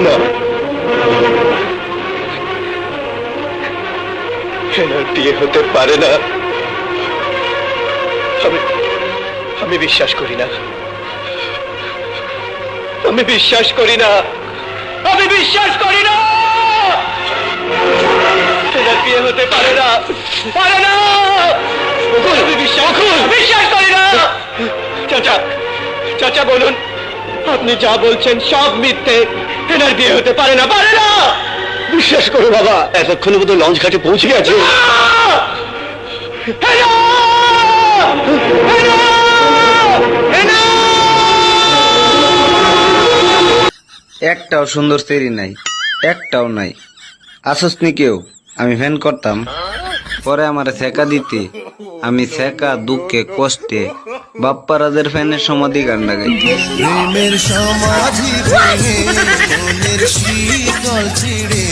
না হেনার বিয়ে হতে পারে না। আমি আমি বিশ্বাস করি না। আমি বিশ্বাস করি না। আমি বিশ্বাস করি না। হেনার বিয়ে হতে পারে না। পারে না। বিশ্বাস করি না। চাচা চাচা বলুন, আপনি যা বলছেন সব মিথ্যে। হেনার বিয়ে হতে পারে না পারে না। বিশ্বাস করো বাবা এতক্ষণে বোধহয় লঞ্চ ঘাটে পৌঁছে গেছে! একটাও সুন্দর সেরি নাই একটাও নাই। আসস নি কেউ? আমি ফ্যান করতাম। পরে আমার সেকা দিতে। আমি সেকা দুঃখে কষ্টে বাপ্পারাজের ফ্যানের সমাধি গান্ডা গাই প্রেমের সমাধি মনের শীতল ছিড়ে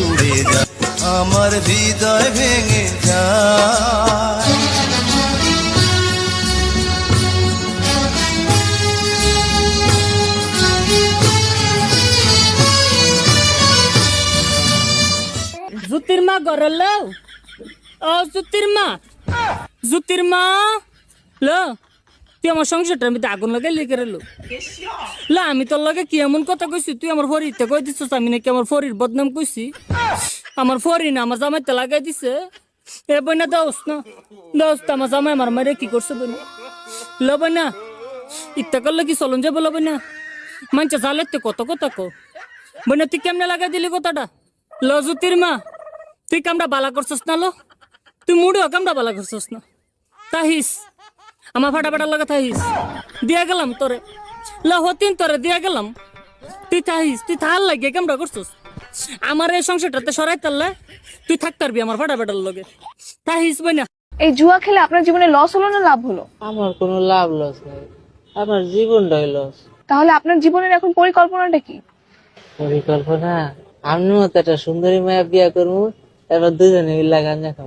উড়ে যায় আমার হৃদয় ভেঙে যায়। জুতির মা গরল ও জুতির মা জুতির মা, ল। তুই আমার সংসারটার মধ্যে আগুন লাগাই লিখে রেলো লা, আমি তোর লগে কি এমন কথা কইছি? তুই আমার ফরিতে কই দিছিস? আমি নাকি আমার ফরির বদনাম কইছি। আমার ফরি না, আমার জামাইতে লাগাই দিছে। এ বইনা দাওস না। দাওস তো আমার জামাই আমার মারে কি করছে বইনা? ল বইনা ইত্যা করলে কি চলন যাব ল বইনা? মানছে জালেতে কত কথা কো বইনা, তুই কেমনে লাগাই দিলি কথাটা? ল, জুতির মা, তুই কামটা বালা করছস না লো? তুই মুড়িও কামটা বালা করছস না। তাহিস আমার ফাটা ফাটা লাগা তাহিস। দিয়া গেলাম তোরে। ল হতিন তোরে দিয়া গেলাম। তুই তাহিস তুই থাল লাগে কামটা করছস। আমার এই সংসারটাতে সরাই তারলে তুই থাকতে পারবি আমার ফাটা ফাটার লগে। তাহিস বই না এই জুয়া খেলে আপনার জীবনে লস হলো না লাভ হলো? আমার কোনো লাভ লস নাই। আমার জীবনটাই লস তাহলে আপনার জীবনের এখন পরিকল্পনাটা কি? পরিকল্পনা? আমি মতো একটা সুন্দরী মায়া বিয়া করব এবার দুজনে মিল্লা গাঞ্জা খাব।